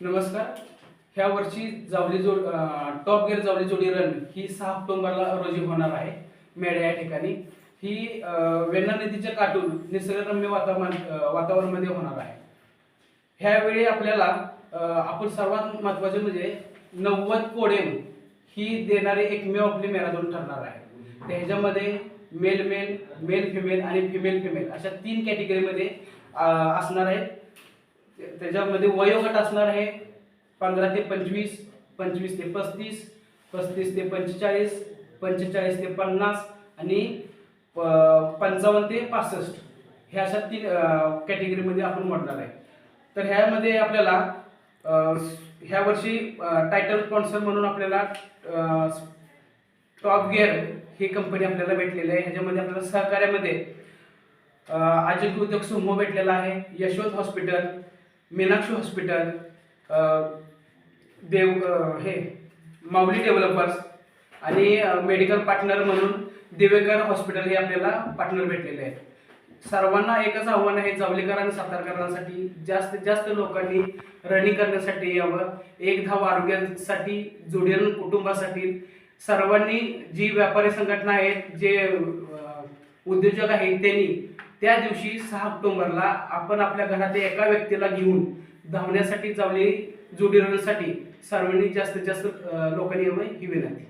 नमस्कार. ह्या वर्षी जावली जोड टॉप गिअर जावली जोडी रन ही सहा ऑक्टोबरला रोजी होणार आहे मेळ्या या ठिकाणी. ही अं, वेण्णा नदीच्या काठून निसर्गरम्य वातावरण वातावरणामध्ये होणार आहे. ह्यावेळी आपल्याला आपण सर्वात महत्त्वाचे म्हणजे नव्वद कोडेम ही देणारे एकमेव आपली मॅरेथॉन ठरणार आहे. ह्याच्यामध्ये मेल मेल मेल फिमेल आणि फिमेल फिमेल अशा तीन कॅटेगरीमध्ये असणार आहेत. त्याच्यामध्ये वयोगट असणार आहे पंधरा ते पंचवीस पंचवीस ते पस्तीस पस्तीस ते पंचेचाळीस पंचेचाळीस ते पन्नास आणि प- पंचावन्न ते पासष्ट. ह्या अशा तीन कॅटेगरीमध्ये आपण मोडणार आहे. तर ह्यामध्ये आपल्याला ह्या वर्षी टायटल स्पॉन्सर म्हणून आपल्याला टॉप गिअर ही कंपनी आपल्याला भेटलेली आहे. ह्याच्यामध्ये आपल्याला सहकार्यामध्ये अं, अजित उद्योग समूह भेटलेला आहे यशवंत हॉस्पिटल मीनाक्षी हॉस्पिटल देव हे माऊली डेव्हलपर्स आणि मेडिकल पार्टनर म्हणून दिवेकर हॉस्पिटल हे आपल्याला पार्टनर भेटलेले आहेत. सर्वांना एकच आव्हान आहे जावलेकर आणि सातारकरांसाठी. जास्तीत जास्त लोकांनी रनिंग करण्यासाठी यावं. एक धाव आरोग्यासाठी जोडीन कुटुंबासाठी. सर्वांनी जी व्यापारी संघटना आहेत जे उद्योजक आहेत त्यांनी त्या दिवशी सहा ऑक्टोबरला आपण आपल्या घरात एका व्यक्तीला घेऊन धावण्यासाठी जावली जोडी रनसाठी सर्वांनी जास्तीत जास्त लोकांनी यावं ही विनंती.